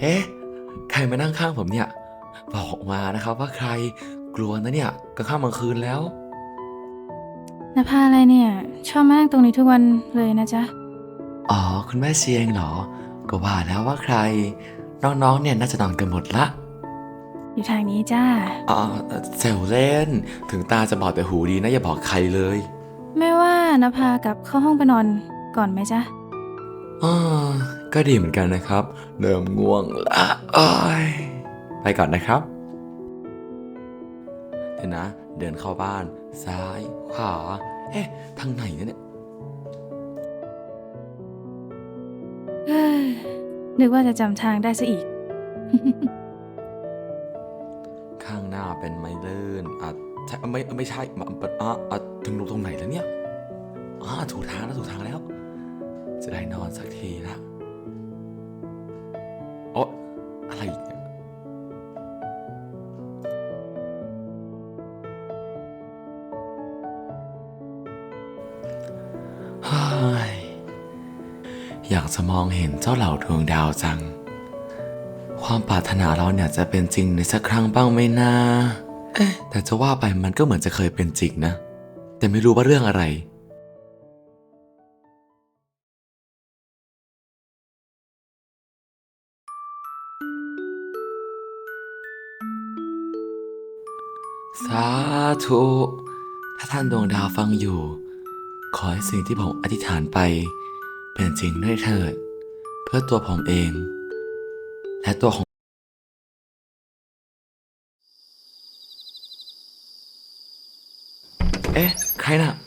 เอ๊ะใครมานั่งข้างผมเนี่ย บอกมานะครับว่าใครกลัวนะเนี่ยกลางค่ำกลางคืนแล้ว นภาอะไรเนี่ย ชอบมานั่งตรงนี้ทุกวันเลยนะจ๊ะ อ๋อ คุณแม่เชียงเหรอ ก็ว่าแล้วว่าใคร น้องๆ เนี่ยน่าจะนอนกันหมดละ อยู่ทางนี้จ้า อ๋อแซวเล่น ถึงตาจะบอดแต่หูดีนะอย่าบอกใครเลย ไม่ว่านภากลับเข้าห้องไปนอนก่อนไหมจ๊ะอ๋อ ก็ดีเหมือนกันนะครับ เริ่มง่วงละอ้ายไปก่อนนะครับ เดี๋ยวนะ เดินเข้าบ้าน ซ้าย ขวา เอ๊ะ ทางไหนเนี่ยเฮ้ยนึกว่าจะจำทางได้ซะอีก ข้างหน้าเป็นไม้เลื่อนอะใช่ไม่ไม่ใช่อะอะอะถึงตรงไหนแล้วเนี่ยอ่าถูกทางแล้วถูกทางแล้ว จะได้นอนสักทีละโอ๊ะอะไรอีกเนี่ยฮ้ยอยากจะมองเห็นเจ้าเหล่าดวงดาวจัง ความปรารถนาเราเนี่ยจะเป็นจริงในสักครั้งบ้างไหมนะแต่จะว่าไปมันก็เหมือนจะเคยเป็นจริงนะ แต่ไม่รู้ว่าเรื่องอะไร สาธุ ถ้าท่านดวงดาวฟังอยู่ ขอให้สิ่งที่ผมอธิษฐานไป เป็นจริงด้วยเถิด เพื่อตัวผมเอง และตัวของเอ๊ะ ใครน่ะ